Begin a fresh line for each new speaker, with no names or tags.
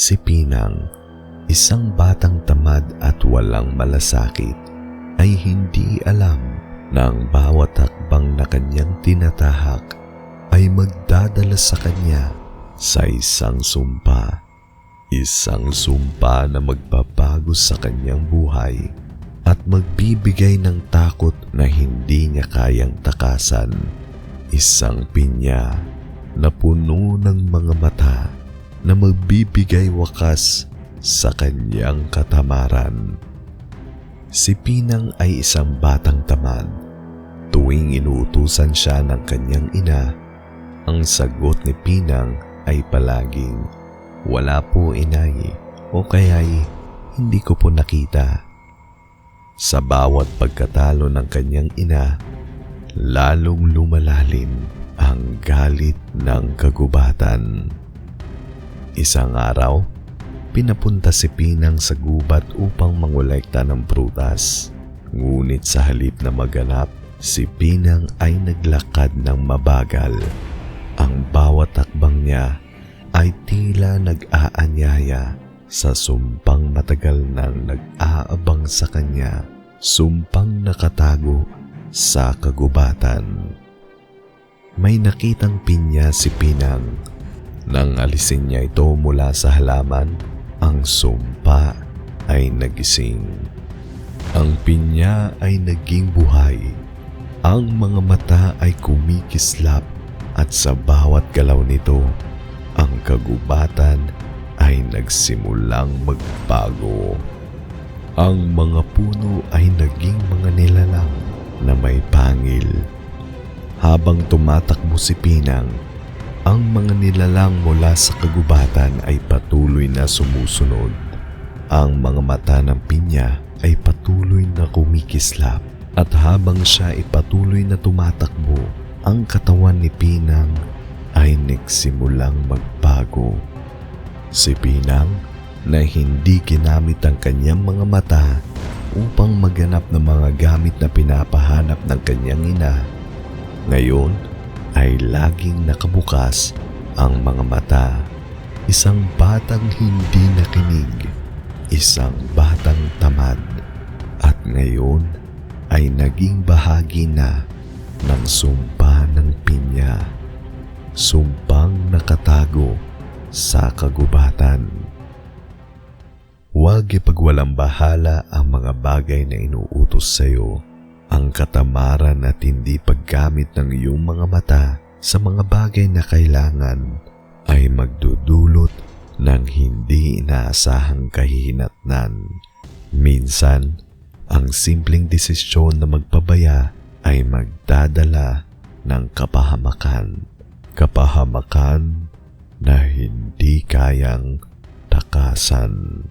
Si Pinang, isang batang tamad at walang malasakit, ay hindi alam na ang bawat hakbang na kanyang tinatahak ay magdadala sa kanya sa isang sumpa. Isang sumpa na magbabago sa kanyang buhay at magbibigay ng takot na hindi niya kayang takasan. Isang pinya na puno ng mga mata na magbibigay wakas sa kanyang katamaran. Si Pinang ay isang batang tamad. Tuwing inuutusan siya ng kanyang ina, ang sagot ni Pinang ay palaging, Wala po inay, o kaya'y hindi ko po nakita. Sa bawat pagkatalo ng kanyang ina, lalong lumalalim ang galit ng kagubatan. Isang araw, pinapunta si Pinang sa gubat upang mangolekta ng prutas. Ngunit sa halip na maganap, si Pinang ay naglakad ng mabagal. Ang bawat takbang niya ay tila nag-aanyaya sa sumpang matagal nang nag-aabang sa kanya, sumpang nakatago sa kagubatan. May nakitang pinya si Pinang. Nang alisin niya ito mula sa halaman, ang sumpa ay nagising. Ang pinya ay naging buhay. Ang mga mata ay kumikislap at sa bawat galaw nito, ang kagubatan ay nagsimulang magbago. Ang mga puno ay naging mga nilalang na may pangil. Habang tumatakbo si Pinang, ang mga nilalang mula sa kagubatan ay patuloy na sumusunod. Ang mga mata ng pinya ay patuloy na kumikislap at habang siya ay patuloy na tumatakbo, ang katawan ni Pinang ay nagsimulang magbago. Si Pinang na hindi ginamit ang kanyang mga mata upang maganap ng mga gamit na pinapahanap ng kanyang ina. Ngayon ay laging nakabukas ang mga mata. Isang batang hindi nakinig, isang batang tamad, at ngayon ay naging bahagi na ng sumpa ng pinya. Sumpang nakatago sa kagubatan. Huwag ipagwalang bahala ang mga bagay na inuutos sa iyo. Ang katamaran at hindi paggamit ng iyong mga mata sa mga bagay na kailangan ay magdudulot ng hindi inaasahang kahihinatnan. Minsan, ang simpleng desisyon na magpabaya ay magdadala ng kapahamakan. Kapahamakan na hindi kayang takasan.